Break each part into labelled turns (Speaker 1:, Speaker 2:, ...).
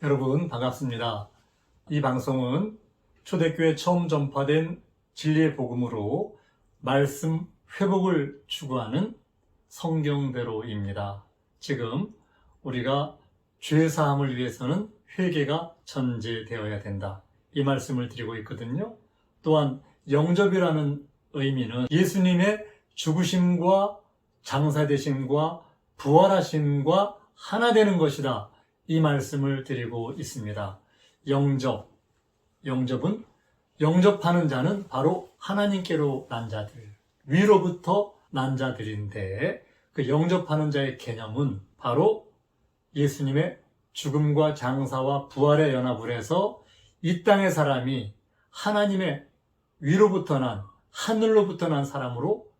Speaker 1: 여러분 반갑습니다. 이 방송은 초대교회 처음 전파된 진리의 복음으로 말씀 회복을 추구하는 성경대로입니다. 지금 우리가 죄 사함을 위해서는 회개가 전제되어야 된다. 이 말씀을 드리고 있거든요. 또한 영접이라는 의미는 예수님의 죽으심과 장사되심과 부활하심과 하나 되는 것이다. 이 말씀을 드리고 있습니다. 영접. 영접은 영접하는 자는 바로 하나님께로 난 자들, 위로부터 난 자들인데 그 영접하는 자의 개념은 바로 예수님의 죽음과 장사와 부활의 연합을 해서 이 땅의 사람이 하나님의 위로부터 난, 하늘로부터 난 사람으로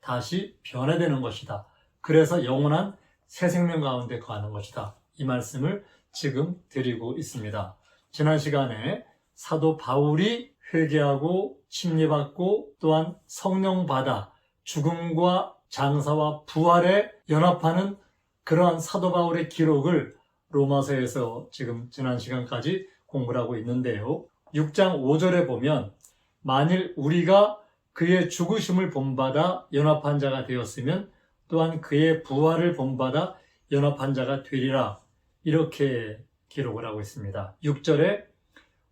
Speaker 1: 다시 변화되는 것이다. 그래서 영원한 새 생명 가운데 거하는 것이다. 이 말씀을 지금 드리고 있습니다. 지난 시간에 사도 바울이 회개하고 침례받고 또한 성령 받아 죽음과 장사와 부활에 연합하는 그러한 사도 바울의 기록을 로마서에서 지금 지난 시간까지 공부를 하고 있는데요. 6장 5절에 보면 만일 우리가 그의 죽으심을 본받아 연합한 자가 되었으면 또한 그의 부활을 본받아 연합한 자가 되리라 이렇게 기록을 하고 있습니다. 6절에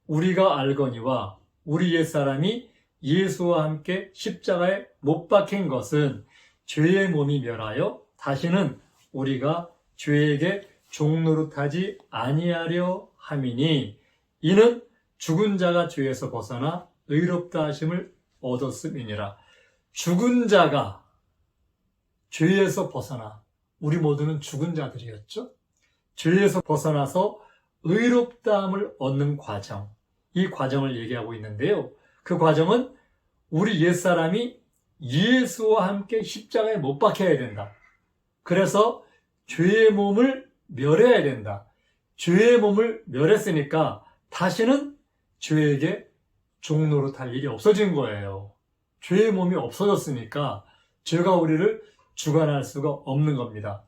Speaker 1: 우리가 알거니와 우리 옛사람이 예수와 함께 십자가에 못 박힌 것은 죄의 몸이 멸하여 다시는 우리가 죄에게 종노릇하지 아니하려 함이니 이는 죽은 자가 죄에서 벗어나 의롭다 하심을 얻었음이니라. 죽은 자가 죄에서 벗어나 우리 모두는 죽은 자들이었죠. 죄에서 벗어나서 의롭다함을 얻는 과정, 이 과정을 얘기하고 있는데요. 그 과정은 우리 옛사람이 예수와 함께 십자가에 못 박혀야 된다. 그래서 죄의 몸을 멸해야 된다. 죄의 몸을 멸했으니까 다시는 죄에게 종로로 탈 일이 없어진 거예요. 죄의 몸이 없어졌으니까 죄가 우리를 주관할 수가 없는 겁니다.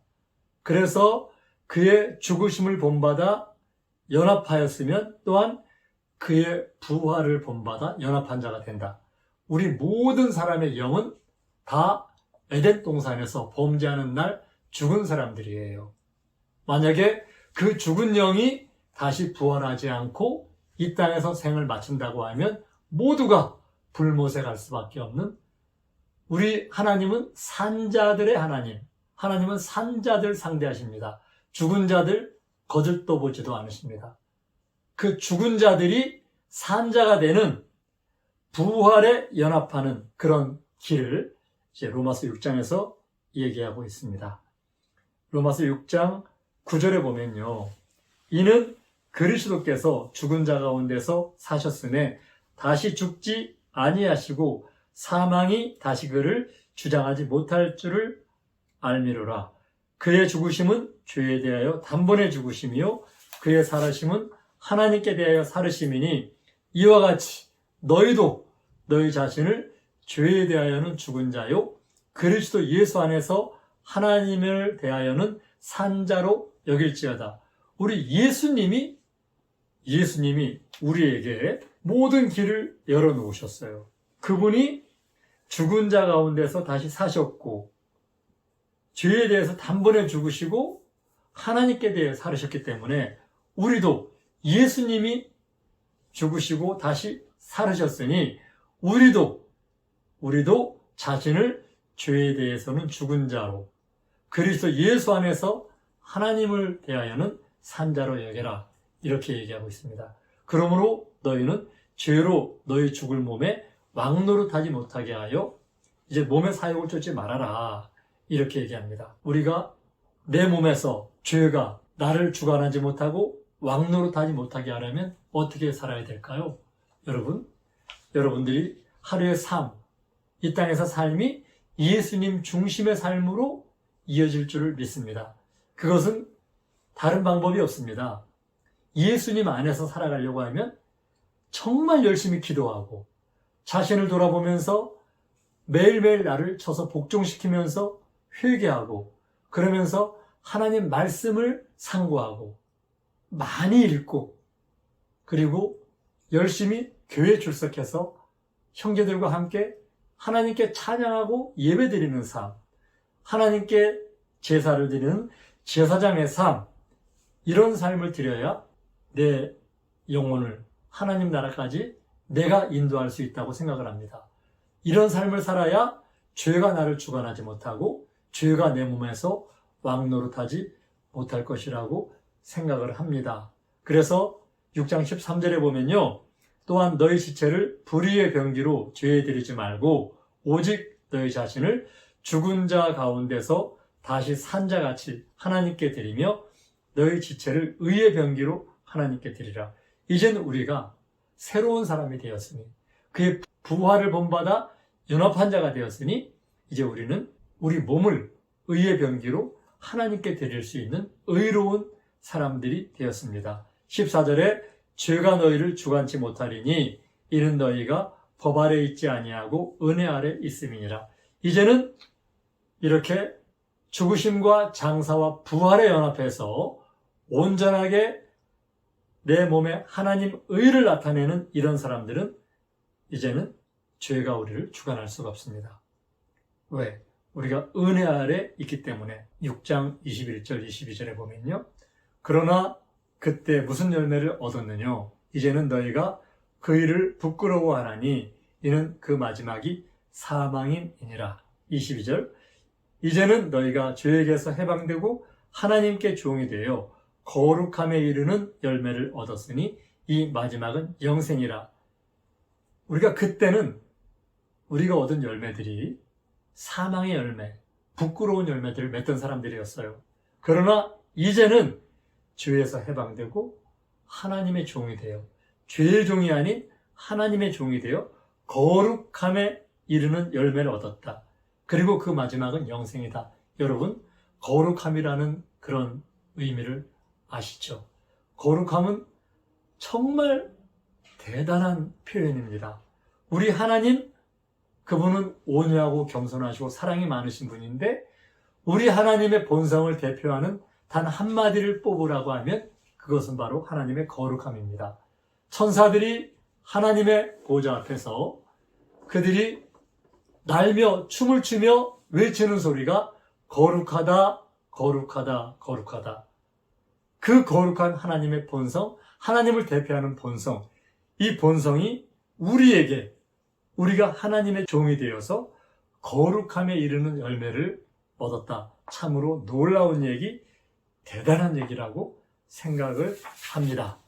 Speaker 1: 그래서 그의 죽으심을 본받아 연합하였으면 또한 그의 부활을 본받아 연합한 자가 된다. 우리 모든 사람의 영은 다 에덴 동산에서 범죄하는 날 죽은 사람들이에요. 만약에 그 죽은 영이 다시 부활하지 않고 이 땅에서 생을 마친다고 하면 모두가 불못에 갈 수밖에 없는 우리 하나님은 산자들의 하나님. 하나님은 산자들 상대하십니다. 죽은 자들 거들떠 보지도 않으십니다. 그 죽은 자들이 산자가 되는 부활에 연합하는 그런 길을 이제 로마서 6장에서 얘기하고 있습니다. 로마서 6장 9절에 보면요. 이는 그리스도께서 죽은 자 가운데서 사셨으네 다시 죽지 아니하시고 사망이 다시 그를 주장하지 못할 줄을 알미로라. 그의 죽으심은 죄에 대하여 단번에 죽으심이요 그의 살으심은 하나님께 대하여 살으심이니 이와 같이 너희도 너희 자신을 죄에 대하여는 죽은 자요 그리스도 예수 안에서 하나님을 대하여는 산자로 여길지어다. 우리 예수님이 예수님이 우리에게 모든 길을 열어 놓으셨어요. 그분이 죽은 자 가운데서 다시 사셨고 죄에 대해서 단번에 죽으시고 하나님께 대해 살으셨기 때문에 우리도 예수님이 죽으시고 다시 살으셨으니 우리도 우리도 자신을 죄에 대해서는 죽은 자로 그리스도 예수 안에서 하나님을 대하여는 산자로 여겨라 이렇게 얘기하고 있습니다. 그러므로 너희는 죄로 너희 죽을 몸에 왕노릇하지 못하게 하여 이제 몸의 사욕을 쫓지 말아라 이렇게 얘기합니다. 우리가 내 몸에서 죄가 나를 주관하지 못하고 왕노릇하지 못하게 하려면 어떻게 살아야 될까요? 여러분, 여러분들이 하루의 삶, 이 땅에서 삶이 예수님 중심의 삶으로 이어질 줄을 믿습니다. 그것은 다른 방법이 없습니다. 예수님 안에서 살아가려고 하면 정말 열심히 기도하고 자신을 돌아보면서 매일매일 나를 쳐서 복종시키면서 회개하고 그러면서 하나님 말씀을 상고하고 많이 읽고 그리고 열심히 교회 출석해서 형제들과 함께 하나님께 찬양하고 예배 드리는 삶, 하나님께 제사를 드리는 제사장의 삶, 이런 삶을 드려야 내 영혼을 하나님 나라까지 내가 인도할 수 있다고 생각을 합니다. 이런 삶을 살아야 죄가 나를 주관하지 못하고 죄가 내 몸에서 왕노릇하지 못할 것이라고 생각을 합니다. 그래서 6장 13절에 보면요. 또한 너희 시체를 불의의 병기로 죄에 들이지 말고 오직 너희 자신을 죽은 자 가운데서 다시 산 자같이 하나님께 드리며 너희 지체를 의의 병기로 하나님께 드리라. 이제는 우리가 새로운 사람이 되었으니 그의 부활을 본받아 연합한 자가 되었으니 이제 우리는 우리 몸을 의의 병기로 하나님께 드릴 수 있는 의로운 사람들이 되었습니다. 14절에 죄가 너희를 주관치 못하리니 이는 너희가 법 아래 있지 아니하고 은혜 아래 있음이니라. 이제는 이렇게 죽으심과 장사와 부활에 연합해서 온전하게 내 몸에 하나님 의를 나타내는 이런 사람들은 이제는 죄가 우리를 주관할 수가 없습니다. 왜? 우리가 은혜 아래 있기 때문에 6장 21절 22절에 보면요. 그러나 그때 무슨 열매를 얻었느냐? 이제는 너희가 그 일을 부끄러워하나니 이는 그 마지막이 사망임이니라. 22절 이제는 너희가 죄에게서 해방되고 하나님께 종이 되어 거룩함에 이르는 열매를 얻었으니 이 마지막은 영생이라. 우리가 그때는 우리가 얻은 열매들이 사망의 열매, 부끄러운 열매들을 맺던 사람들이었어요. 그러나 이제는 죄에서 해방되고 하나님의 종이 되어 죄의 종이 아닌 하나님의 종이 되어 거룩함에 이르는 열매를 얻었다. 그리고 그 마지막은 영생이다. 여러분, 거룩함이라는 그런 의미를 아시죠? 거룩함은 정말 대단한 표현입니다. 우리 하나님, 그분은 온유하고 겸손하시고 사랑이 많으신 분인데, 우리 하나님의 본성을 대표하는 단 한마디를 뽑으라고 하면 그것은 바로 하나님의 거룩함입니다. 천사들이 하나님의 보좌 앞에서 그들이 날며 춤을 추며 외치는 소리가 거룩하다, 거룩하다, 거룩하다. 그 거룩한 하나님의 본성, 하나님을 대표하는 본성, 이 본성이 우리에게 우리가 하나님의 종이 되어서 거룩함에 이르는 열매를 얻었다. 참으로 놀라운 얘기, 대단한 얘기라고 생각을 합니다.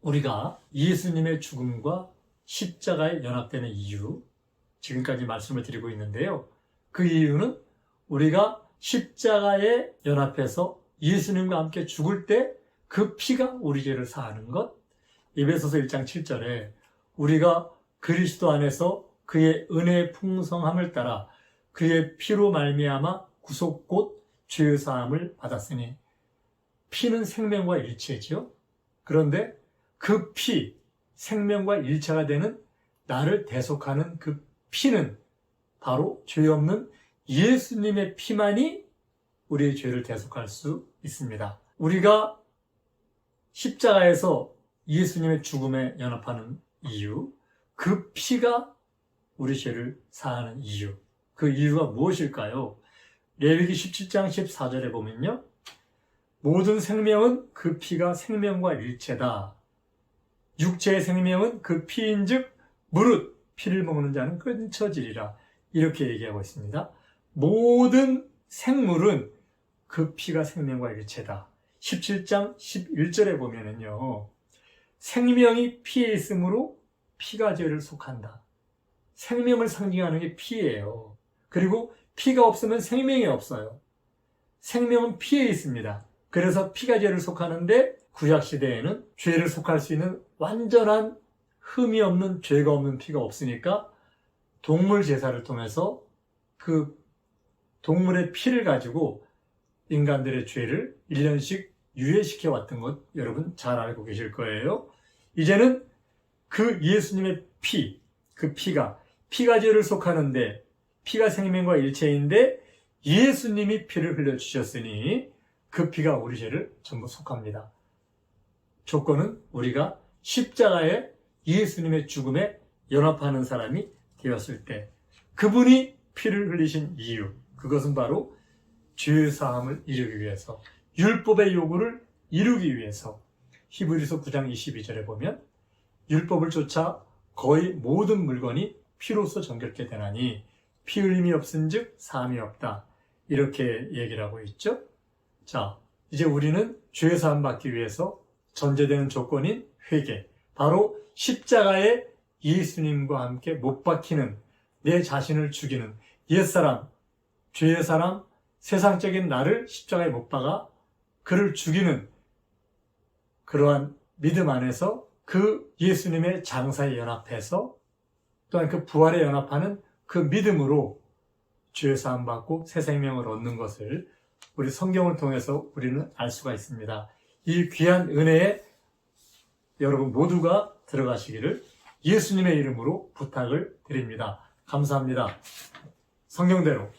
Speaker 1: 우리가 예수님의 죽음과 십자가에 연합되는 이유, 지금까지 말씀을 드리고 있는데요. 그 이유는 우리가 십자가에 연합해서 예수님과 함께 죽을 때 그 피가 우리 죄를 사하는 것. 에베소서 1장 7절에 우리가 그리스도 안에서 그의 은혜의 풍성함을 따라 그의 피로 말미암아 구속 곧 죄의 사함을 받았으니 피는 생명과 일체지요. 그런데 그 피, 생명과 일체가 되는 나를 대속하는 그 피는 바로 죄 없는 예수님의 피만이 우리의 죄를 대속할 수 있습니다. 우리가 십자가에서 예수님의 죽음에 연합하는 이유, 그 피가 우리 죄를 사하는 이유, 그 이유가 무엇일까요? 레위기 17장 14절에 보면요. 모든 생명은 그 피가 생명과 일체다. 육체의 생명은 그 피인즉 무릇 피를 먹는 자는 끊쳐지리라. 이렇게 얘기하고 있습니다. 모든 생물은 그 피가 생명과 일체다. 17장 11절에 보면은요. 생명이 피에 있으므로 피가 죄를 속한다. 생명을 상징하는 게 피예요. 그리고 피가 없으면 생명이 없어요. 생명은 피에 있습니다. 그래서 피가 죄를 속하는데 구약 시대에는 죄를 속할 수 있는 완전한 흠이 없는 죄가 없는 피가 없으니까 동물 제사를 통해서 그 동물의 피를 가지고 인간들의 죄를 1년씩 유예시켜 왔던 것 여러분 잘 알고 계실 거예요. 이제는 그 예수님의 피, 그 피가 피가 죄를 속하는데 피가 생명과 일체인데 예수님이 피를 흘려 주셨으니 그 피가 우리 죄를 전부 속합니다. 조건은 우리가 십자가에 예수님의 죽음에 연합하는 사람이 되었을 때 그분이 피를 흘리신 이유 그것은 바로 죄 사함을 이루기 위해서 율법의 요구를 이루기 위해서 히브리서 9장 22절에 보면 율법을 쫓아 거의 모든 물건이 피로써 정결케 되나니 피 흘림이 없은즉 사함이 없다 이렇게 얘기를 하고 있죠. 자 이제 우리는 죄 사함 받기 위해서 전제되는 조건인 회개 바로 십자가에 예수님과 함께 못 박히는 내 자신을 죽이는 옛사람, 죄의 사람, 세상적인 나를 십자가에 못 박아 그를 죽이는 그러한 믿음 안에서 그 예수님의 장사에 연합해서 또한 그 부활에 연합하는 그 믿음으로 죄 사함 받고 새 생명을 얻는 것을 우리 성경을 통해서 우리는 알 수가 있습니다. 이 귀한 은혜에 여러분 모두가 들어가시기를 예수님의 이름으로 부탁을 드립니다. 감사합니다. 성경대로